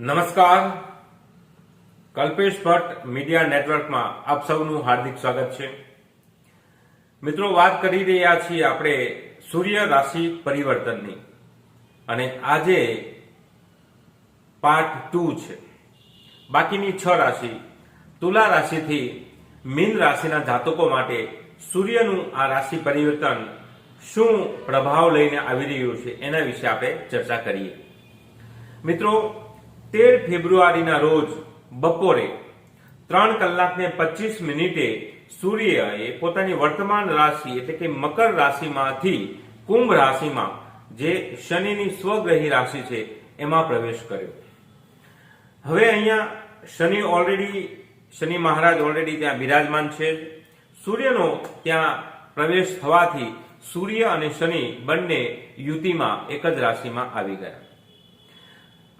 નમસ્કાર. કલ્પેશ ભટ્ટ મીડિયા નેટવર્કમાં આપ સૌનું હાર્દિક સ્વાગત છે. મિત્રો, વાત કરી રહ્યા છીએ આપણે સૂર્ય રાશિ પરિવર્તનની. અને આજે પાર્ટ ટુ છે. બાકીની છ રાશિ. તુલા રાશિથી મીન રાશિના જાતકો માટે સૂર્યનું આ રાશિ પરિવર્તન શું પ્રભાવ લઈને આવી રહ્યું છે એના વિશે આપણે ચર્ચા કરીએ. મિત્રો તેર ફેબ્રુઆરીના રોજ બપોરે ત્રણ કલાક ને પચીસ મિનિટે સૂર્યએ પોતાની વર્તમાન રાશિ એટલે કે મકર રાશિમાંથી કુંભ રાશિમાં જે શનિની સ્વગ્રહી રાશિ છે, એમાં પ્રવેશ કર્યો. હવે અહીંયા શનિ ઓલરેડી શનિ મહારાજ ઓલરેડી ત્યાં બિરાજમાન છે. સૂર્યનો ત્યાં પ્રવેશ થવાથી સૂર્ય અને શનિ બંને યુતિમાં એક જ રાશિમાં આવી ગયા.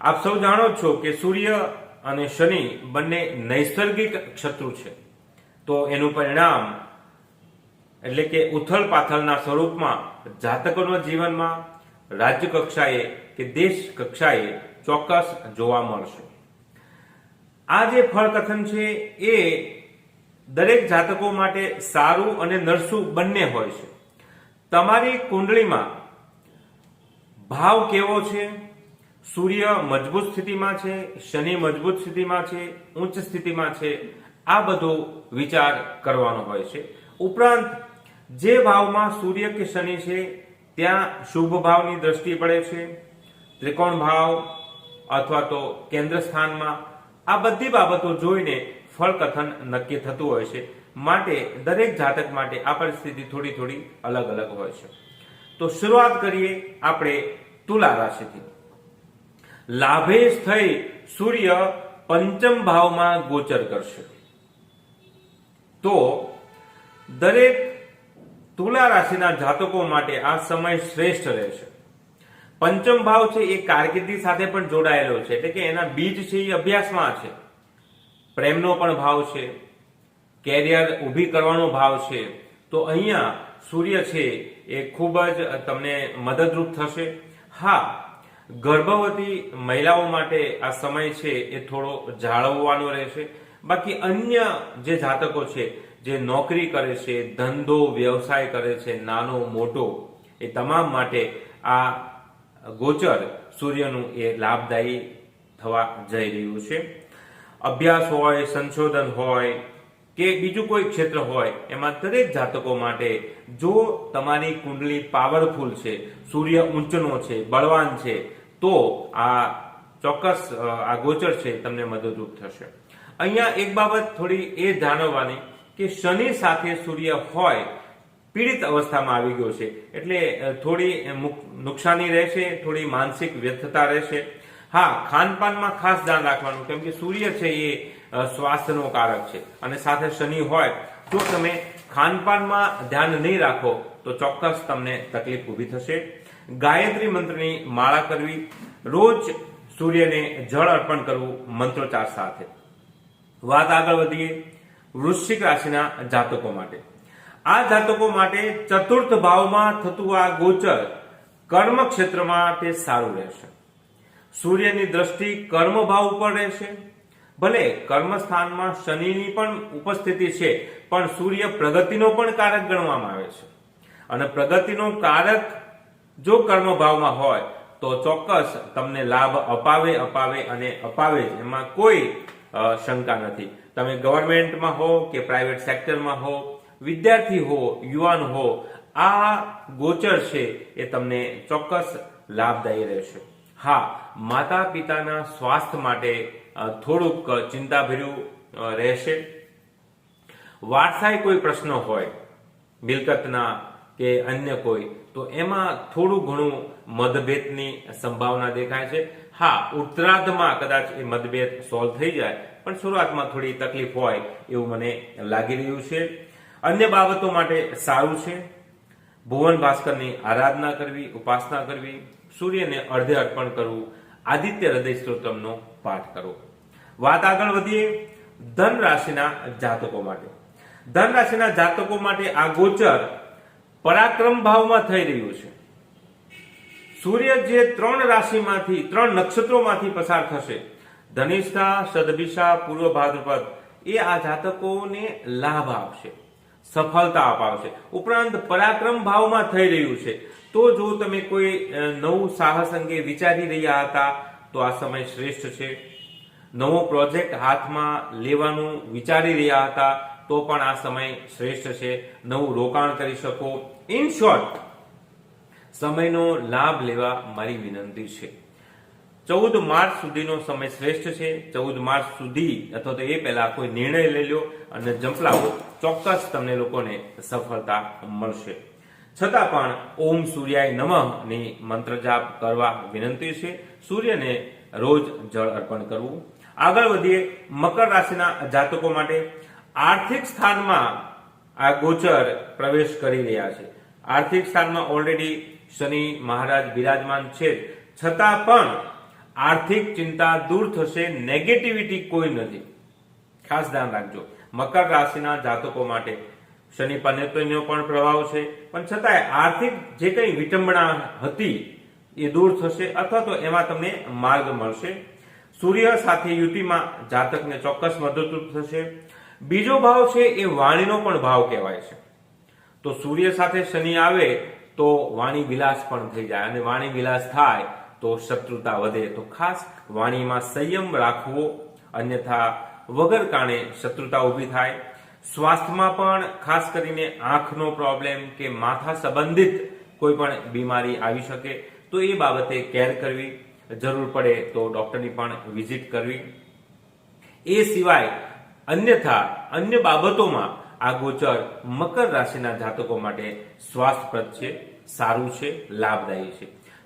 આપ સૌ જાણો છો કે સૂર્ય અને શનિ બંને નૈસર્ગિક શત્રુ છે. તો એનું પરિણામ એટલે કે ઉથલ પાથલના સ્વરૂપમાં જાતકોના જીવનમાં રાજ્ય કક્ષાએ કે દેશ કક્ષાએ ચોક્કસ જોવા મળશે. આ જે ફળકથન છે એ દરેક જાતકો માટે સારું અને નરસું બંને હોય છે. તમારી કુંડળીમાં ભાવ કેવો છે? સૂર્ય મજબૂત સ્થિતિમાં છે, શનિ મજબૂત સ્થિતિમાં છે, ઉચ્ચ સ્થિતિમાં છે, આ બધો વિચાર કરવાનો હોય છે. ઉપરાંત, જે ભાવમાં સૂર્ય કે શનિ છે, ત્યાં શુભ ભાવની દ્રષ્ટિ પડે છે. ત્રિકોણ ભાવ અથવા તો કેન્દ્ર સ્થાનમાં આ બધી બાબતો જોઈને ફળકથન નક્કી થતું હોય છે. માટે દરેક જાતક માટે આ પરિસ્થિતિ થોડી થોડી અલગ અલગ હોય છે. તો શરૂઆત કરીએ આપણે તુલા રાશિથી. લાભેશ થઈ સૂર્ય પંચમ ભાવમાં ગોચર કરશે. તો દરેક તુલા રાશિના જાતકો માટે આ સમય શ્રેષ્ઠ રહેશે. પંચમ ભાવ છે એ કારકિર્દી સાથે પણ જોડાયેલો છે. એટલે કે એના બીજ છે એ અભ્યાસમાં છે. પ્રેમનો પણ ભાવ છે. કેરિયર ઊભી કરવાનો ભાવ છે. તો અહીંયા સૂર્ય છે એ ખૂબ જ તમને મદદરૂપ થશે. હા ગર્ભવતી મહિલાઓ માટે આ સમય છે એ થોડો જાળવવાનો રહેશે. બાકી અન્ય જે જાતકો છે, જે નોકરી કરે છે, ધંધો, વ્યવસાય કરે છે, નાનો, મોટો, એ તમામ માટે આ ગોચર સૂર્યનું એ લાભદાયી થવા જઈ રહ્યું છે. અભ્યાસ હોય, સંશોધન હોય કે બીજું કોઈ ક્ષેત્ર હોય, એમાં દરેક જાતકો માટે જો તમારી કુંડલી પાવરફુલ છે, સૂર્ય ઊંચનો છે, બળવાન છે તો આ ચોક્કસ આ ગોચર છે, તમને મદદરૂપ થશે. અહીંયા એક બાબત થોડી એ જાણવાની કે શનિ સાથે સૂર્ય હોય, પીડિત અવસ્થામાં આવી ગયો છે. એટલે થોડી નુકસાની રહેશે, થોડી માનસિક વ્યથતા રહેશે. હા, ખાનપાનમાં ખાસ ધ્યાન રાખવાનું, કેમ કે સૂર્ય છે એ સ્વાસ્થ્યનો કારક છે. અને સાથે શનિ હોય, જો તમે ખાનપાનમાં ધ્યાન નહીં રાખો, તો ચોક્કસ તમને તકલીફ ઊભી થશે. ગાયત્રી મંત્રની માળા કરવી, રોજ સૂર્યને જળ અર્પણ કરવું મંત્રોચ્ચાર સાથે. વાત આગળ વધીએ વૃશ્ચિક રાશિના જાતકો માટે. આ જાતકો માટે ચતુર્થ ભાવમાં થતું આ ગોચર કર્મ ક્ષેત્રમાં તે સારું રહેશે. સૂર્યની દ્રષ્ટિ કર્મ ભાવ ઉપર રહેશે. ભલે કર્મસ્થાનમાં શનિની પણ ઉપસ્થિતિ છે, પણ સૂર્ય પ્રગતિનો પણ કારક ગણવામાં આવે છે. અને પ્રગતિનો કારક જો કર્મ ભાવમાં હોય, તો ચોક્કસ તમને લાભ અપાવે અપાવે અને અપાવે જ. એમાં કોઈ શંકા નથી. તમે ગવર્મેન્ટમાં હો કે પ્રાઇવેટ સેક્ટરમાં હો, વિદ્યાર્થી હો, યુવાન હો, આ ગોચર છે એ તમને ચોક્કસ લાભદાયી રહેશે. હા માતા પિતાના સ્વાસ્થ્ય માટે થોડુંક ચિંતાભર્યું રહેશે. વારસાઈ કોઈ પ્રશ્ન હોય, મિલકતના કે અન્ય કોઈ તો એમાં થોડું ઘણું મતભેદની સંભાવના દેખાય છે. હા, ઉત્તરાર્ધમાં કદાચ એ મતભેદ સોલ્વ થઈ જાય, પણ શરૂઆતમાં થોડી તકલીફ હોય એવું મને લાગી રહ્યું છે. અન્ય બાબતો માટે સારું છે. ભુવન ભાસ્કરની આરાધના કરવી, ઉપાસના કરવી, સૂર્યને અર્ધે અર્પણ કરવું, આદિત્ય હૃદય સ્ત્રોતમનો પાઠ કરવો. વાત આગળ વધીએ ધન રાશિના જાતકો માટે. ધન રાશિના જાતકો માટે આ ગોચર પરાક્રમ ભાવમાં થઈ રહ્યું છે. સૂર્ય જે ત્રણ રાશિમાંથી, ત્રણ નક્ષત્રોમાંથી પસાર થશે, ધનિષ્ઠા, સદભિષા, પૂર્વ ભાદ્રપદ, એ આ જાતકોને લાભ આપશે, સફળતા અપાવશે. ઉપરાંત પરાક્રમ ભાવમાં થઈ રહ્યું છે. તો જો તમે કોઈ નવું સાહસ અંગે વિચારી રહ્યા હતા, તો આ સમય શ્રેષ્ઠ છે. નવો પ્રોજેક્ટ હાથમાં લેવાનું વિચારી રહ્યા હતા તો પણ આ સમય શ્રેષ્ઠ છે. નવું રોકાણ કરી શકો. ઇન શોર્ટ સમયનો લાભ લેવા મારી વિનંતી છે. ચૌદ માર્ચ સુધીનો સમય શ્રેષ્ઠ છે. ચૌદ માર્ચ સુધી અથવા તો એ પહેલા કોઈ નિર્ણય લઈ લો અને જંપલાવો ચોક્કસ તમને લોકોને સફળતા મળશે. છતાં પણ ઓમ સૂર્યાય નમઃ ની મંત્ર જાપ કરવા વિનંતી છે. સૂર્યને રોજ જળ અર્પણ કરવું. આગળ વધીએ મકર રાશિના જાતકો માટે. આર્થિક સ્થાનમાં આ ગોચર પ્રવેશ કરી રહ્યા છે. આર્થિક સ્થાનમાં ઓલરેડી શનિ મહારાજ બિરાજમાન છે. છતાં પણ આર્થિક ચિંતા દૂર થશે નેગેટિવિટી કોઈ નથી. ખાસ ધ્યાન રાખજો. મકર રાશિના જાતકો માટે શનિ પનેત્રનો પણ પ્રભાવ છે. પણ છતાંય આર્થિક જે કંઈ વિટંબણા હતી એ દૂર થશે અથવા તો એમાં તમને માર્ગ મળશે. સૂર્ય સાથે યુતિમાં જાતકને ચોક્કસ મદદરૂપ થશે. બીજો ભાવ છે એ વાણીનો પણ ભાવ કહેવાય છે. તો સૂર્ય સાથે શનિ આવે તો વાણી વિલાસ પણ થઈ જાય અને વાણી વિલાસ થાય તો શત્રુતા વધે. તો ખાસ વાણીમાં સંયમ રાખવો અન્યથા વગર કારણે શત્રુતા ઊભી થાય. સ્વાસ્થ્યમાં પણ ખાસ કરીને આંખનો પ્રોબ્લેમ કે માથા સંબંધિત કોઈ પણ બીમારી આવી શકે તો એ બાબતે કેર કરવી જરૂર પડે તો ડોક્ટરની પણ વિઝિટ કરવી. એ સિવાય અન્યથા અન્ય બાબતોમાં આ ગોચર મકર રાશિના જાતકો માટે સ્વાસ્થ્યપ્રદ છે, સારું છે, લાભદાયી છે.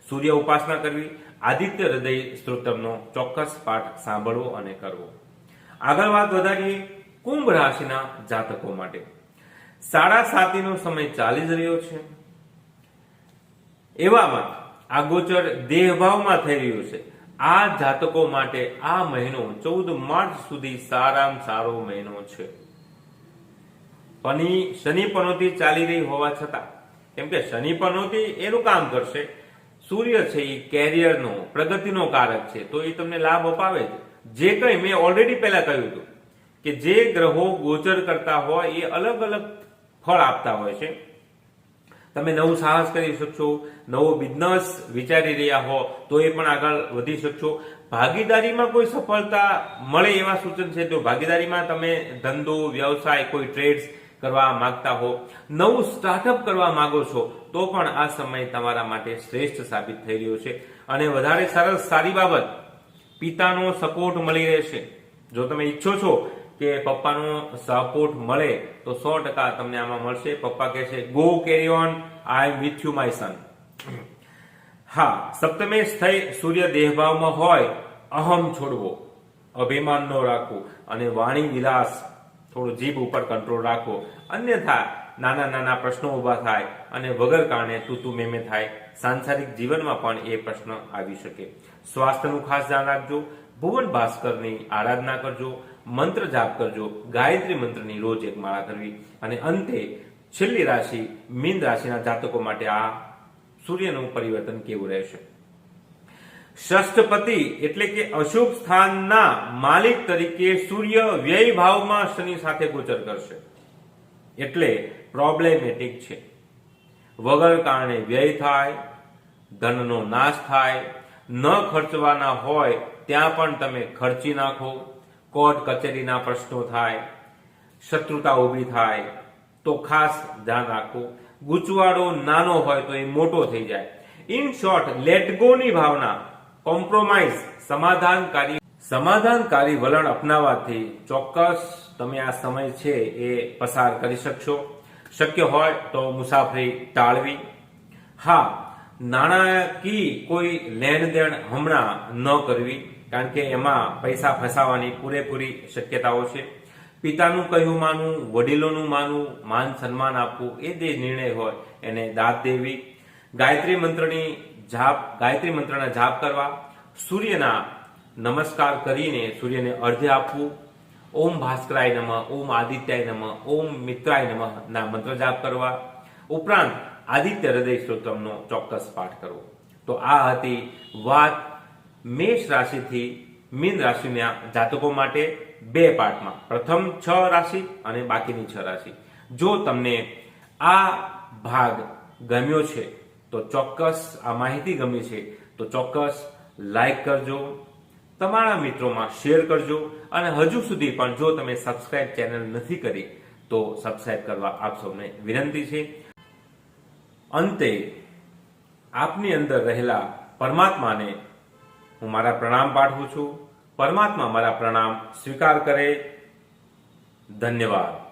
સૂર્ય ઉપાસના કરવી, આદિત્ય હૃદય સ્ત્રોતમનો ચોક્કસ પાઠ સાંભળવો અને કરવો. આગળ વાત વધારીએ કુંભ રાશિના જાતકો માટે. સાડા સાતીનો સમય ચાલી જ રહ્યો છે. એવામાં આ ગોચર દેહભાવમાં થઈ રહ્યું છે. આ જાતકો માટે આ મહિનો ચૌદ માર્ચ સુધી સારામાં સારો મહિનો છે. પની શનિ પનોતી ચાલી રહી હોવા છતાં, કેમ કે શનિ પનોતી એનું કામ કરશે. સૂર્ય છે એ કેરિયરનો, પ્રગતિનો કારક છે, તો એ તમને લાભ અપાવે છે. જે કંઈ મેં ઓલરેડી પહેલા કહ્યું હતું, કે જે ગ્રહો ગોચર કરતા હોય, એ અલગ અલગ ફળ આપતા હોય છે. તમે નવું સાહસ કરી શકશો, નવો બિઝનેસ વિચારી રહ્યા હો તો એ પણ આગળ વધી શકશો. ભાગીદારીમાં કોઈ સફળતા મળે એવા સૂચન છે, તો ભાગીદારીમાં તમે ધંધો, વ્યવસાય, કોઈ ટ્રેડ્સ કરવા માંગતા હો, નવું સ્ટાર્ટઅપ કરવા માંગો છો, તો પણ આ સમય તમારા માટે શ્રેષ્ઠ સાબિત થઈ રહ્યો છે. અને વધારે સરસ સારી બાબત, પિતાનો સપોર્ટ મળી રહેશે. જો તમે ઈચ્છો છો કે પપ્પાનો સપોર્ટ મળે તો સો ટકા તમને આમાં મળશે. પપ્પા કહે છે go carry on I with you my son હા સપ્તમેશ થઈ સૂર્ય દેહભાવમાં હોય, અહમ છોડવો, અભિમાન ન રાખવું અને વાણી વિલાસ, થોડો જીભ ઉપર કંટ્રોલ રાખવો. અન્યથા, નાના નાના પ્રશ્નો ઊભા થાય અને વગર કારણે તું મેમે થાય. સાંસારિક જીવનમાં પણ એ પ્રશ્ન આવી શકે. સ્વાસ્થ્યનું ખાસ ધ્યાન રાખજો. ભુવન ભાસ્કરની આરાધના કરજો. મંત્ર જાપ કરજો. ગાયત્રી મંત્રની રોજ એક માળા કરવી. અને અંતે છેલ્લી રાશિ મીન રાશિના જાતકો માટે આ સૂર્યનું પરિવર્તન કેવું રહેશે? ષષ્ઠપતિ એટલે કે અશુભ સ્થાનના માલિક તરીકે સૂર્ય વ્યય ભાવમાં શનિ સાથે ગોચર કરશે. એટલે પ્રોબ્લેમેટિક છે. વગર કારણે વ્યય થાય, ધનનો નાશ થાય, ન ખર્ચવાના હોય, ત્યાં પણ તમે ખર્ચી નાખો. કોર્ટ કચેરીના પ્રશ્નો થાય, શત્રુતા ઊભી થાય, તો ખાસ ધ્યાન રાખવું ગૂંચવાડો નાનો હોય તો એ મોટો થઈ જાય. ઇન શોર્ટ લેટ ગો ની ભાવના કોમ્પ્રોમાઇઝ સમાધાનકારી સમાધાનકારી વલણ અપનાવવાથી ચોક્કસ તમે આ સમય છે એ પસાર કરી શકશો. શક્ય હોય તો મુસાફરી ટાળવી. હા નાણાકીય કોઈ લેણ દેણ હમણાં ન કરવી. કારણ કે એમાં પૈસા ફસાવાની પૂરેપૂરી શક્યતાઓ છે. પિતાનું કહ્યું માનવું, વડીલોનું માનવું, માન સન્માન આપવું એ જે નિર્ણય હોય, એને દાદ દેવી. ગાયત્રી મંત્રની જાપ, ગાયત્રી મંત્રના જાપ કરવા, સૂર્યના નમસ્કાર કરીને સૂર્યને અર્ધ્ય આપવું. ઓમ ભાસ્કરાય નમઃ, ઓમ આદિત્યાય નમઃ, ઓમ મિત્રાય નમઃ ના મંત્ર જાપ કરવા. ઉપરાંત આદિત્ય હૃદય સ્ત્રોતમનો ચોક્કસ પાઠ કરવો. તો આ હતી વાત મેષ રાશિથી મીન રાશિના જાતકો માટે બે પાર્ટમાં પ્રથમ છ રાશિ અને બાકીની છ રાશિ. જો તમને આ ભાગ ગમ્યો છે, તો ચોક્કસ આ માહિતી ગમી છે, તો ચોક્કસ લાઈક કરજો, તમારા મિત્રોમાં શેર કરજો, અને હજુ સુધી પણ જો તમે સબસ્ક્રાઇબ ચેનલ નથી કરી, તો સબસ્ક્રાઇબ કરવા આપ સૌને વિનંતી છે. અંતે, આપની અંદર રહેલા પરમાત્માને હું મારા પ્રણામ પાઠવું છું. પરમાત્મા મારા પ્રણામ સ્વીકાર કરે. ધન્યવાદ.